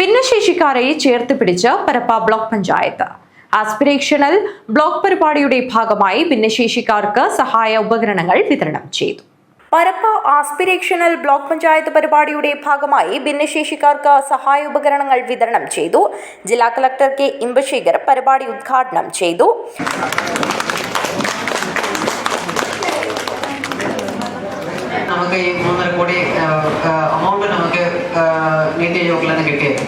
ഭിന്നശേഷിക്കാരെ ചേർത്ത് പിടിച്ച് Parappa block panchayat. Aspirational block പരിപാടിയുടെ ഭാഗമായി ഭിന്നശേഷിക്കാർക്ക് സഹായ ഉപകരണങ്ങൾ വിതരണം ചെയ്തു. പരപ്പ ആസ്പിരേഷണൽ ബ്ലോക്ക് പഞ്ചായത്ത് പരിപാടിയുടെ ഭാഗമായി ഭിന്നശേഷിക്കാർക്ക് സഹായ ഉപകരണങ്ങൾ വിതരണം ചെയ്തു. ജില്ലാ കളക്ടർ കെ ഇമ്പശേഖർ പരിപാടി ഉദ്ഘാടനം ചെയ്തു. നമുക്ക് ഈ മൂന്നര കോടി നീതി കിട്ടിയത്.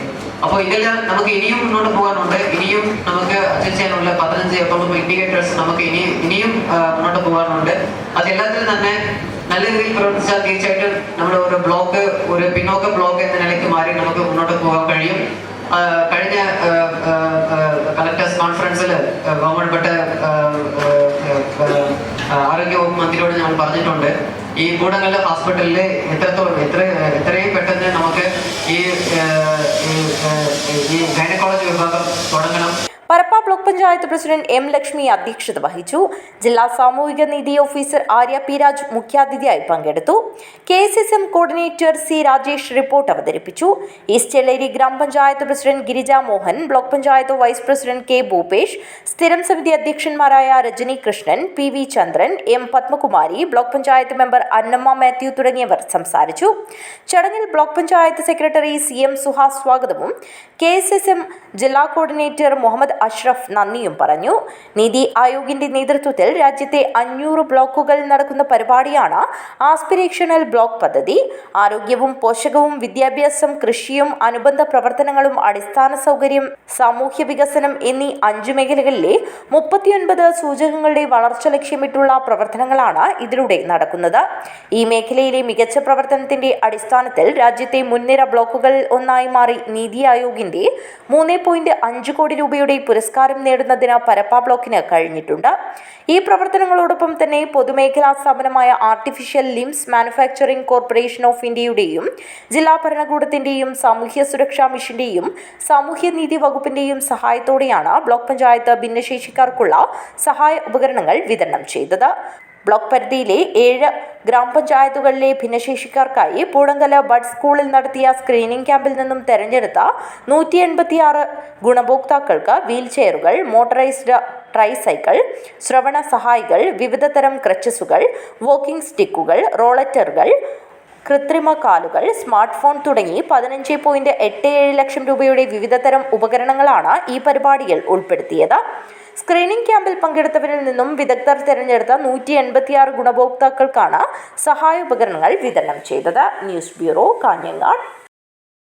അപ്പോൾ ഇതെല്ലാം നമുക്ക് ഇനിയും മുന്നോട്ട് പോകാനുണ്ട്. ഇനിയും നമുക്ക് അച്ചീവ് ചെയ്യാനുള്ള പതിനഞ്ച് എക്കോണമി ഇൻഡിക്കേറ്റേഴ്സ് നമുക്ക് ഇനിയും ഇനിയും മുന്നോട്ട് പോകാനുണ്ട്. അതെല്ലാത്തിലും തന്നെ നല്ല രീതിയിൽ പ്രവർത്തിച്ചാൽ തീർച്ചയായിട്ടും നമ്മുടെ ഒരു ബ്ലോക്ക് ഒരു പിന്നോക്ക ബ്ലോക്ക് എന്ന നിലയ്ക്ക് മാറി നമുക്ക് മുന്നോട്ട് പോകാൻ കഴിയും. കഴിഞ്ഞ കളക്ടേഴ്സ് കോൺഫറൻസിൽ ബഹുമാനപ്പെട്ട ആരോഗ്യവകുപ്പ് മന്ത്രിയോട് ഞങ്ങൾ പറഞ്ഞിട്ടുണ്ട്. ഈ കൂടങ്കല്ല ഹോസ്പിറ്റലിൽ എത്രത്തോളം എത്ര എത്രയും പെട്ടെന്ന് നമുക്ക് ഈ ഈ ഗൈനക്കോളജി വിഭാഗം തുടങ്ങണം. Parappa block panchayat president M Lakshmi അധ്യക്ഷത വഹിച്ചു. ജില്ലാ സാമൂഹിക നീതി ഓഫീസർ ആര്യ പി രാജ് മുഖ്യാതിഥിയായി പങ്കെടുത്തു. K S S M coordinator C Rajesh report അവതരിപ്പിച്ചു. East Chelleri grama panchayat president Girija Mohan block panchayat vice president K Bhupesh സ്ഥിരം സമിതി അധ്യക്ഷന്മാരായ Rajani Krishnan P V Chandran M Padmakumari block panchayat member Annamma Mathew തുടങ്ങിയവർ സംസാരിച്ചു. ചടങ്ങിൽ block panchayat secretary C M Suhas സ്വാഗതവും K S S M ജില്ലാ coordinator Muhammad Ashraf നന്ദിയും പറഞ്ഞു. നീതി ആയോഗിന്റെ നേതൃത്വത്തിൽ രാജ്യത്തെ അഞ്ഞൂറ് ബ്ലോക്കുകളിൽ നടക്കുന്ന പരിപാടിയാണ് ആസ്പിരേഷണൽ ബ്ലോക്ക് പദ്ധതി. ആരോഗ്യവും പോഷകവും വിദ്യാഭ്യാസം കൃഷിയും അനുബന്ധ പ്രവർത്തനങ്ങളും അടിസ്ഥാന സൗകര്യം സാമൂഹ്യ വികസനം എന്നീ അഞ്ചു മേഖലകളിലെ മുപ്പത്തിയൊൻപത് സൂചകങ്ങളുടെ വളർച്ച ലക്ഷ്യമിട്ടുള്ള പ്രവർത്തനങ്ങളാണ് ഇതിലൂടെ നടക്കുന്നത്. ഈ മേഖലയിലെ മികച്ച പ്രവർത്തനത്തിന്റെ അടിസ്ഥാനത്തിൽ രാജ്യത്തെ മുൻനിര ബ്ലോക്കുകളിൽ ഒന്നായി മാറി നീതി ആയോഗിന്റെ മൂന്ന് പോയിന്റ് അഞ്ച് കോടി രൂപയുടെ പുരസ്കാരം നേടുന്നതിന് പരപ്പ ബ്ലോക്കിന് കഴിഞ്ഞിട്ടുണ്ട്. ഈ പ്രവർത്തനങ്ങളോടൊപ്പം തന്നെ പൊതുമേഖലാ സ്ഥാപനമായ artificial limbs manufacturing corporation of ഇന്ത്യയുടെയും ജില്ലാ ഭരണകൂടത്തിന്റെയും സാമൂഹ്യ സുരക്ഷാ മിഷന്റെയും സാമൂഹ്യനീതി വകുപ്പിന്റെയും സഹായത്തോടെയാണ് ബ്ലോക്ക് പഞ്ചായത്ത് ഭിന്നശേഷിക്കാർക്കുള്ള സഹായ ഉപകരണങ്ങൾ വിതരണം ചെയ്തത്. ബ്ലോക്ക് പരിധിയിലെ ഏഴ് ഗ്രാമപഞ്ചായത്തുകളിലെ ഭിന്നശേഷിക്കാർക്കായി പൂടങ്കല ബഡ് സ്കൂളിൽ നടത്തിയ സ്ക്രീനിംഗ് ക്യാമ്പിൽ നിന്നും തെരഞ്ഞെടുത്ത നൂറ്റി എൺപത്തിയാറ് ഗുണഭോക്താക്കൾക്ക് വീൽ ചെയറുകൾ മോട്ടറൈസ്ഡ് ട്രൈസൈക്കിൾ ശ്രവണ സഹായികൾ വിവിധതരം ക്രച്ചസുകൾ വോക്കിംഗ് സ്റ്റിക്കുകൾ റോളറ്ററുകൾ കൃത്രിമ കാലുകൾ സ്മാർട്ട് ഫോൺ തുടങ്ങി പതിനഞ്ച് പോയിന്റ് എട്ട് ഏഴ് ലക്ഷം രൂപയുടെ വിവിധതരം ഉപകരണങ്ങളാണ് ഈ പരിപാടിയിൽ ഉൾപ്പെടുത്തിയത്. സ്ക്രീനിംഗ് ക്യാമ്പിൽ പങ്കെടുത്തവരിൽ നിന്നും വിദഗ്ധർ തിരഞ്ഞെടുത്ത നൂറ്റി എൺപത്തിയാറ് ഗുണഭോക്താക്കൾക്കാണ് സഹായ ഉപകരണങ്ങൾ വിതരണം ചെയ്തത്. News bureau Kanhangad.